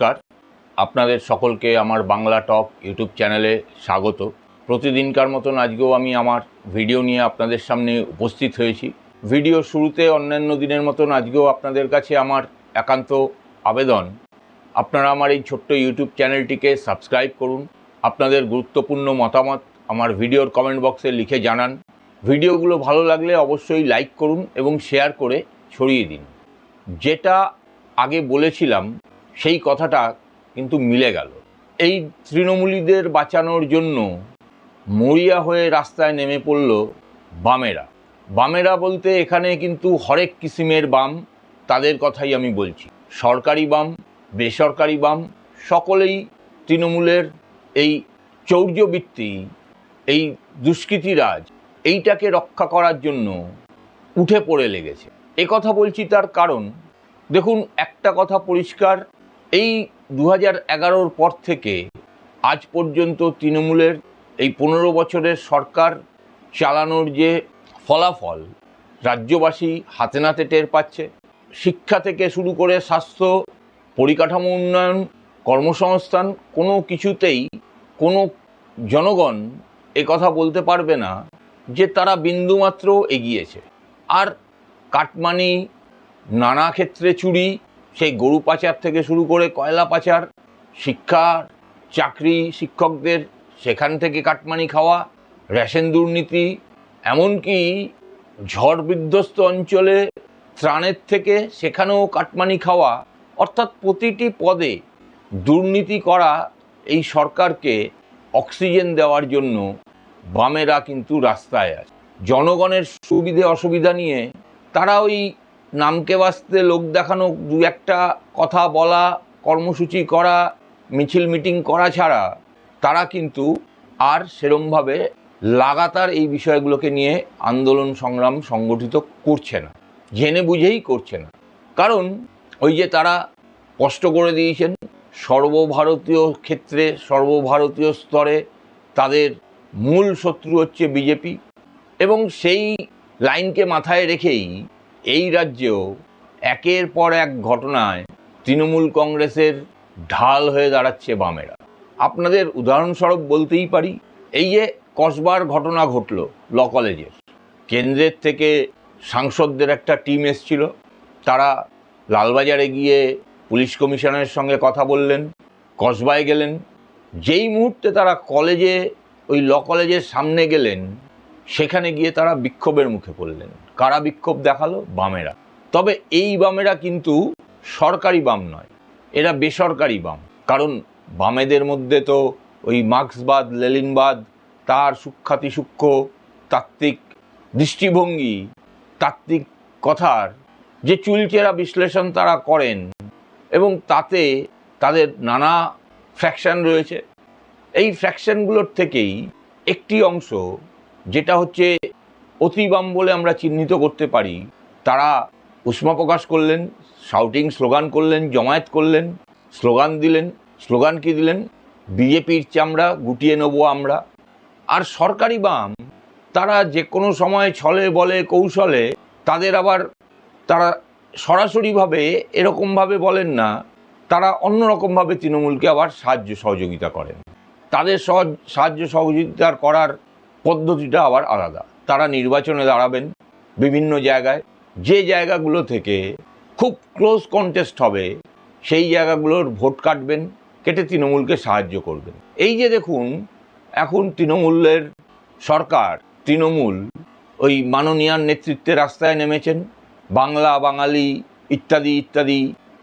নমস্কার। আপনাদের সকলকে আমার বাংলা টক ইউটিউব চ্যানেলে স্বাগত। প্রতিদিনকার মতন আজকেও আমি আমার ভিডিও নিয়ে আপনাদের সামনে উপস্থিত হয়েছি। ভিডিও শুরুতে অন্যান্য দিনের মতন আজকেও আপনাদের কাছে আমার একান্ত আবেদন। আপনারা আমার এই ছোট্ট ইউটিউব চ্যানেলটিকে সাবস্ক্রাইব করুন। আপনাদের গুরুত্বপূর্ণ মতামত আমার ভিডিওর কমেন্ট বক্সে লিখে জানান। ভিডিওগুলো ভালো লাগলে অবশ্যই লাইক করুন এবং শেয়ার করে ছড়িয়ে দিন। যেটা আগে বলেছিলাম সেই কথাটা কিন্তু মিলে গেল। এই তৃণমূলীদের বাঁচানোর জন্য মরিয়া হয়ে রাস্তায় নেমে পড়ল বামেরা। বামেরা বলতে এখানে কিন্তু হরেক কিসিমের বাম, তাদের কথাই আমি বলছি। সরকারি বাম, বেসরকারি বাম, সকলেই তৃণমূলের এই চৌর্যবৃত্তি, এই দুষ্কৃতিরাজ, এইটাকে রক্ষা করার জন্য উঠে পড়ে লেগেছে। কথা বলছি তার কারণ, দেখুন একটা কথা পরিষ্কার এই দু হাজার এগারোর পর থেকে আজ পর্যন্ত তৃণমূলের এই পনেরো বছরের সরকার চালানোর যে ফলাফল রাজ্যবাসী হাতে নাতে টের পাচ্ছে। শিক্ষা থেকে শুরু করে স্বাস্থ্য, পরিকাঠামো উন্নয়ন, কর্মসংস্থান কোনো কিছুতেই কোনো জনগণ কথা বলতে পারবে না যে তারা বিন্দুমাত্র এগিয়েছে। আর কাটমানি, নানা ক্ষেত্রে চুরি সেই গরু পাচার থেকে শুরু করে কয়লা পাচার, শিক্ষা, চাকরি, শিক্ষকদের, সেখান থেকে কাটমানি খাওয়া, রেশন দুর্নীতি, এমনকি ঝড় বিধ্বস্ত অঞ্চলে ত্রাণের থেকে সেখানেও কাটমানি খাওয়া, অর্থাৎ প্রতিটি পদে দুর্নীতি করা এই সরকারকে অক্সিজেন দেওয়ার জন্য বামেরা কিন্তু রাস্তায় আছে। জনগণের সুবিধে অসুবিধা নিয়ে তারা ওই নামকে বাঁচতে লোক দেখানো দু একটা কথা বলা, কর্মসূচি করা, মিছিল মিটিং করা ছাড়া, তারা কিন্তু আর সেরমভাবে লাগাতার এই বিষয়গুলোকে নিয়ে আন্দোলন সংগ্রাম সংগঠিত করছে না, জেনে বুঝেই করছে না। কারণ ওই যে তারা কষ্ট করে দিয়েছেন, সর্বভারতীয় ক্ষেত্রে, সর্বভারতীয় স্তরে তাদের মূল শত্রু হচ্ছে বিজেপি এবং সেই লাইনকে মাথায় রেখেই এই রাজ্যেও একের পর এক ঘটনায় তৃণমূল কংগ্রেসের ঢাল হয়ে দাঁড়াচ্ছে বামেরা। আপনাদের উদাহরণস্বরূপ বলতেই পারি, এই যে কসবার ঘটনা ঘটল ল কলেজের, কেন্দ্রের থেকে সাংসদদের একটা টিম এসছিল, তারা লালবাজারে গিয়ে পুলিশ কমিশনারের সঙ্গে কথা বললেন, কসবায় গেলেন, যেই মুহূর্তে তারা কলেজে, ওই ল কলেজের সামনে গেলেন, সেখানে গিয়ে তারা বিক্ষোভের মুখে পড়লেন। কারা বিক্ষোভ দেখাল? বামেরা। তবে এই বামেরা কিন্তু সরকারি বাম নয়, এরা বেসরকারি বাম। কারণ বামেদের মধ্যে তো ওই মার্ক্সবাদ লেলিনবাদ তার সুখ্যাতি সূক্ষ্ম, তাত্ত্বিক দৃষ্টিভঙ্গি, তাত্ত্বিক কথার যে চুলচেরা বিশ্লেষণ তারা করেন এবং তাতে তাদের নানা ফ্র্যাকশন রয়েছে। এই ফ্র্যাকশনগুলোর থেকেই একটি অংশ, যেটা হচ্ছে অতিবাম বলে আমরা চিহ্নিত করতে পারি। তারা উষ্মা প্রকাশ করলেন শাউটিং স্লোগান করলেন, জমায়েত করলেন স্লোগান দিলেন স্লোগান কি দিলেন? বিজেপির চামড়া, গুটিয়ে নেব আমরা। আর সরকারি বাম, তারা যে কোনো সময় ছলে, বলে, কৌশলে, তাদের আবার তারা সরাসরিভাবে এরকমভাবে বলেন না, তারা অন্যরকমভাবে তৃণমূলকে আবার সাহায্য সহযোগিতা করেন। তাদের সাহায্য সহযোগিতার করার পদ্ধতিটা আবার আলাদা। তারা নির্বাচনে দাঁড়াবেন বিভিন্ন জায়গায়। যে জায়গাগুলো থেকে খুব ক্লোজ কন্টেস্ট হবে, সেই জায়গাগুলোর ভোট কাটবেন, কেটে তৃণমূলকে সাহায্য করবেন। এই যে দেখুন, এখন তৃণমূলের সরকার, তৃণমূল ওই মাননীয়ার নেতৃত্বে রাস্তায় নেমেছেন, বাংলা, বাঙালি ইত্যাদি ইত্যাদি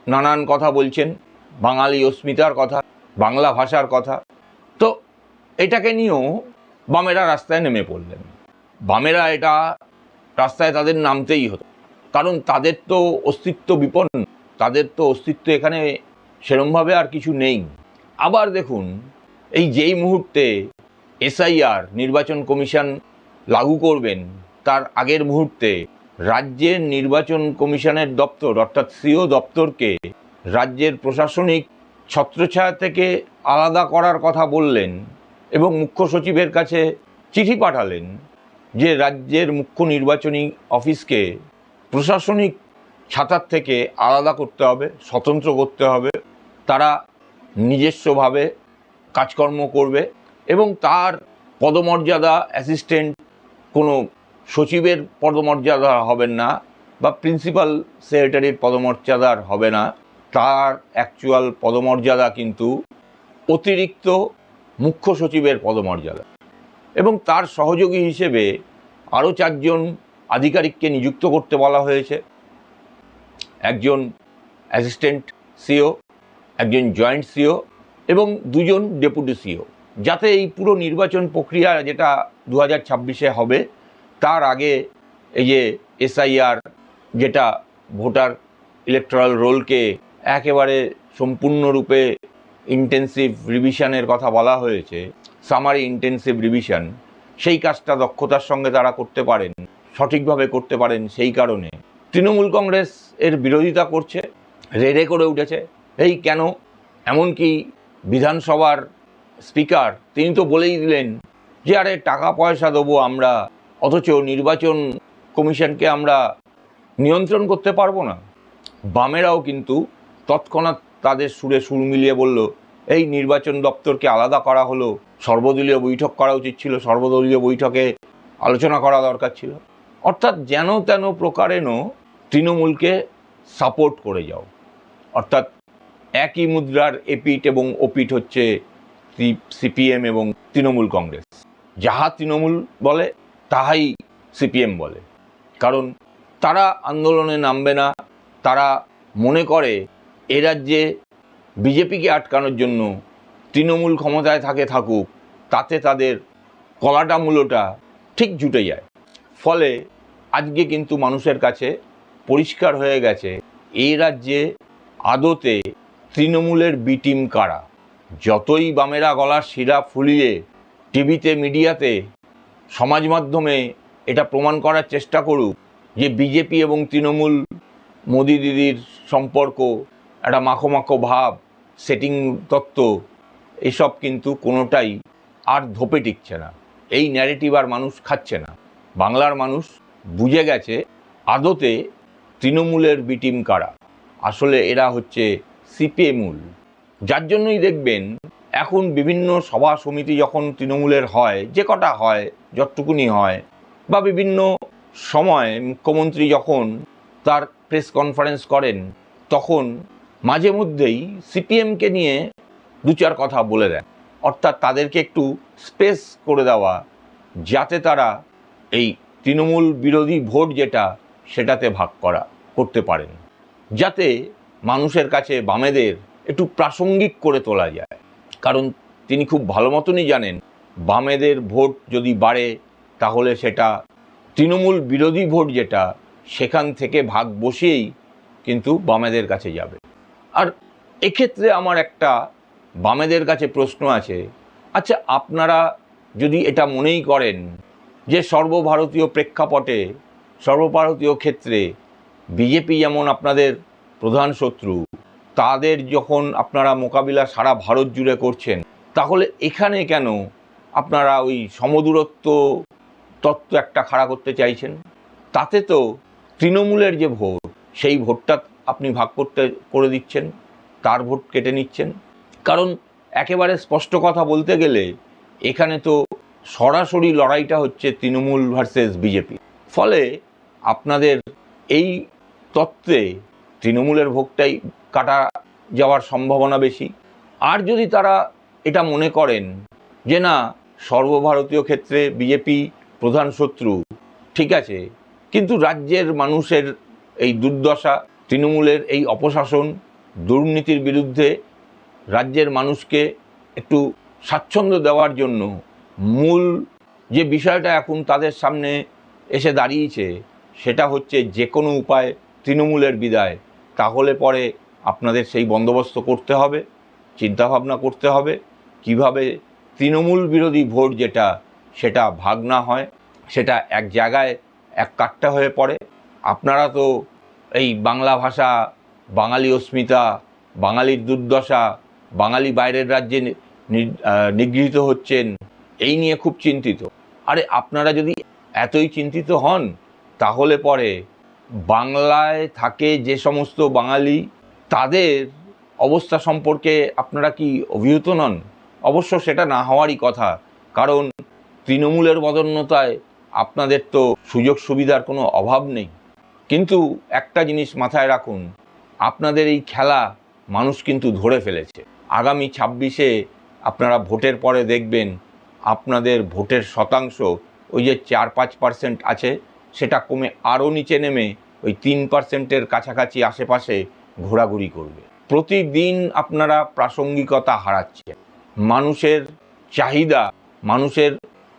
নানান কথা বলছেন, বাঙালি অস্মিতার কথা, বাংলা ভাষার কথা। তো এটাকে নিয়েও বামেরা রাস্তায় নেমে পড়লেন। বামেরা এটা রাস্তায় তাদের নামতেই হতো। কারণ তাদের তো অস্তিত্ব বিপন্ন। তাদের তো অস্তিত্ব এখানে সেরমভাবে আর কিছু নেই। আবার দেখুন, এই যেই মুহূর্তে এসআইআর, নির্বাচন কমিশন লাগু করবেন, তার আগের মুহূর্তে রাজ্যের নির্বাচন কমিশনের দপ্তর, অর্থাৎ সিও দপ্তরকে রাজ্যের প্রশাসনিক ছত্রছায়া থেকে আলাদা করার কথা বললেন এবং মুখ্য সচিবের কাছে চিঠি পাঠালেন। যে রাজ্যের মুখ্য নির্বাচনী অফিসকে প্রশাসনিক ছাতার থেকে আলাদা করতে হবে, স্বতন্ত্র করতে হবে, তারা নিজস্বভাবে কাজকর্ম করবে এবং তার পদমর্যাদা অ্যাসিস্ট্যান্ট কোনো সচিবের পদমর্যাদা হবেন না বা প্রিন্সিপাল সেক্রেটারির পদমর্যাদার হবে না। তার অ্যাকচুয়াল পদমর্যাদা কিন্তু অতিরিক্ত মুখ্য সচিবের পদমর্যাদা। এবং তার সহযোগী হিসেবে আরও চারজন আধিকারিককে নিযুক্ত করতে বলা হয়েছে। একজন অ্যাসিস্ট্যান্ট সিও, একজন জয়েন্ট সিও এবং দুজন ডেপুটি সিও। যাতে এই পুরো নির্বাচন প্রক্রিয়া যেটা দু হাজার ছাব্বিশে হবে, তার আগে এই যে এসআইআর যেটা ভোটার ইলেকট্রাল রোলকে একেবারে সম্পূর্ণরূপে ইন্টেন্সিভ রিভিশনের কথা বলা হয়েছে সামারি ইন্টেন্সিভ রিভিশন সেই কাজটা দক্ষতার সঙ্গে তারা করতে পারেন, সঠিকভাবে করতে পারেন সেই কারণে। তৃণমূল কংগ্রেস এর বিরোধিতা করছে, রেড়ে করে উঠেছে। এই কেন? এমনকি বিধানসভার স্পিকার, তিনি তো বলেই দিলেন যে, আরে টাকা পয়সা দেবো আমরা, অথচ নির্বাচন কমিশনকে আমরা নিয়ন্ত্রণ করতে পারব না। বামেরাও কিন্তু তৎক্ষণাৎ তাদের সুরে সুর মিলিয়ে বলল এই নির্বাচন দপ্তরকে আলাদা করা হলো। সর্বদলীয় বৈঠক করা উচিত ছিল, সর্বদলীয় বৈঠকে আলোচনা করা দরকার ছিল। অর্থাৎ যেন তেন প্রকারেণও তৃণমূলকে সাপোর্ট করে যাও। অর্থাৎ একই মুদ্রার এপিট এবং ওপিট হচ্ছে সিপিএম এবং তৃণমূল কংগ্রেস। যাহা তৃণমূল বলে, তাহাই সিপিএম বলে। কারণ তারা আন্দোলনে নামবে না, তারা মনে করে এ রাজ্যে বিজেপিকে আটকানোর জন্য তৃণমূল ক্ষমতায় থাকে থাকুক, তাতে তাদের কলাটা, মূলটা ঠিক জুটে যায়। ফলে আজকে কিন্তু মানুষের কাছে পরিষ্কার হয়ে গেছে, এই রাজ্যে আদতে তৃণমূলের বি টিম কারা? যতই বামেরা গলার শিরা ফুলিয়ে টিভিতে, মিডিয়াতে, সমাজ মাধ্যমে এটা প্রমাণ করার চেষ্টা করুক যে বিজেপি এবং তৃণমূল মোদি দিদির সম্পর্ক, একটা মাখো মাখো ভাব সেটিং তত্ত্ব, এসব কিন্তু কোনোটাই আর ধোপে টিকছে না। এই ন্যারেটিভ আর মানুষ খাচ্ছে না। বাংলার মানুষ বুঝে গেছে আদতে তৃণমূলের বিটিম কারা। আসলে এরা হচ্ছে সিপিএমূল যার জন্যই দেখবেন, এখন বিভিন্ন সভা সমিতি যখন তৃণমূলের হয়, যে কটা হয়, যতটুকুনি হয়, বা বিভিন্ন সময় মুখ্যমন্ত্রী যখন তার প্রেস কনফারেন্স করেন, তখন মাঝে মধ্যেই সিপিএমকে নিয়ে দু চার কথা বলে দেন। অর্থাৎ তাদেরকে একটু স্পেস করে দেওয়া, যাতে তারা এই তৃণমূল বিরোধী ভোট যেটা, সেটাতে ভাগ করা, করতে পারেন। যাতে মানুষের কাছে বামেদের একটু প্রাসঙ্গিক করে তোলা যায়। কারণ তিনি খুব ভালো মতনই জানেন, বামেদের ভোট যদি বাড়ে, তাহলে সেটা তৃণমূল বিরোধী ভোট যেটা, সেখান থেকে ভাগ বসিয়েই কিন্তু বামেদের কাছে যাবে। আর এক্ষেত্রে আমার একটা বামেদের কাছে প্রশ্ন আছে। আচ্ছা আপনারা যদি এটা মনেই করেন যে সর্বভারতীয় প্রেক্ষাপটে, সর্বভারতীয় ক্ষেত্রে বিজেপি যেমন আপনাদের প্রধান শত্রু, তাদের যখন আপনারা মোকাবিলা সারা ভারত জুড়ে করছেন, তাহলে এখানে কেন আপনারা ওই সমদূরত্ব তত্ত্ব একটা খাড়া করতে চাইছেন? তাতে তো তৃণমূলের যে ভোট, সেই ভোটটা আপনি ভাগ করতে করে দিচ্ছেন, তার ভোট কেটে নিচ্ছেন। কারণ একেবারে স্পষ্ট কথা বলতে গেলে এখানে তো সরাসরি লড়াইটা হচ্ছে তৃণমূল ভার্সেস বিজেপি ফলে আপনাদের এই তত্ত্বে তৃণমূলের ভোগটাই কাটা যাওয়ার সম্ভাবনা বেশি। আর যদি তারা এটা মনে করেন যে না, সর্বভারতীয় ক্ষেত্রে বিজেপি প্রধান শত্রু, ঠিক আছে, কিন্তু রাজ্যের মানুষের এই দুর্দশা তৃণমূলের এই অপশাসন দুর্নীতির বিরুদ্ধে রাজ্যের মানুষকে একটু স্বাচ্ছন্দ্য দেওয়ার জন্য মূল যে বিষয়টা এখন তাদের সামনে এসে দাঁড়িয়েছে, সেটা হচ্ছে যে কোনো উপায় তৃণমূলের বিদায়। তাহলে পরে আপনাদের সেই বন্দোবস্ত করতে হবে, চিন্তাভাবনা করতে হবে, কীভাবে তৃণমূল বিরোধী ভোট যেটা, সেটা ভাগ না হয়, সেটা এক জায়গায় এক কাট্টা হয়ে পড়ে। আপনারা তো এই বাংলা ভাষা, বাঙালি অস্মিতা, বাঙালির দুর্দশা, বাঙালি বাইরের রাজ্যে নিগৃহীত হচ্ছেন, এই নিয়ে খুব চিন্তিত। আরে আপনারা যদি এতই চিন্তিত হন, তাহলে পরে বাংলায় থাকে যে সমস্ত বাঙালি, তাদের অবস্থা সম্পর্কে আপনারা কি অভিভূত নন? অবশ্য সেটা না হওয়ারই কথা, কারণ তৃণমূলের বদন্যতায় আপনাদের তো সুযোগ সুবিধার কোনো অভাব নেই। কিন্তু একটা জিনিস মাথায় রাখুন, আপনাদের এই খেলা মানুষ কিন্তু ধরে ফেলেছে। আগামী ছাব্বিশে আপনারা ভোটের পরে দেখবেন আপনাদের ভোটের শতাংশ ওই যে চার পাঁচ পার্সেন্ট আছে, সেটা কমে আরও নিচে নেমে ওই তিন পার্সেন্টের কাছাকাছি আশেপাশে ঘোরাঘুরি করবে। প্রতিদিন আপনারা প্রাসঙ্গিকতা হারাচ্ছেন। মানুষের চাহিদা, মানুষের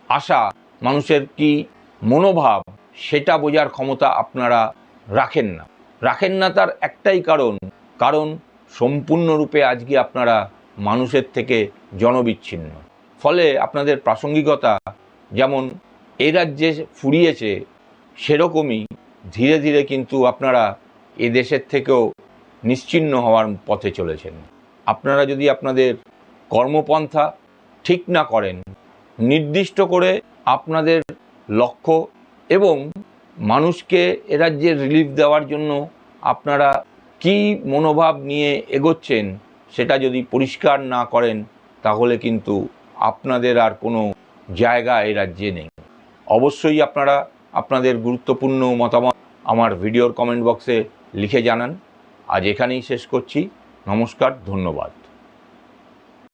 আশা, মানুষের কি মনোভাব সেটা বোঝার ক্ষমতা আপনারা রাখেন না। রাখেন না তার একটাই কারণ। কারণ সম্পূর্ণরূপে আজকে আপনারা মানুষের থেকে জনবিচ্ছিন্ন। ফলে আপনাদের প্রাসঙ্গিকতা যেমন এ রাজ্যে ফুরিয়েছে, সেরকমই ধীরে ধীরে কিন্তু আপনারা এ দেশের থেকেও নিশ্চিহ্ন হওয়ার পথে চলেছেন। আপনারা যদি আপনাদের কর্মপন্থা ঠিক না করেন, নির্দিষ্ট করে আপনাদের লক্ষ্য এবং মানুষকে এ রাজ্যে রিলিফ দেওয়ার জন্য আপনারা কি মনোভাব নিয়ে এগোচ্ছেন সেটা যদি পরিষ্কার না করেন, তাহলে কিন্তু আপনাদের আর কোনো জায়গা এ রাজ্যে নেই। অবশ্যই আপনারা আপনাদের গুরুত্বপূর্ণ মতামত আমার ভিডিওর কমেন্ট বক্সে লিখে জানান। আজ এখানেই শেষ করছি। নমস্কার, ধন্যবাদ।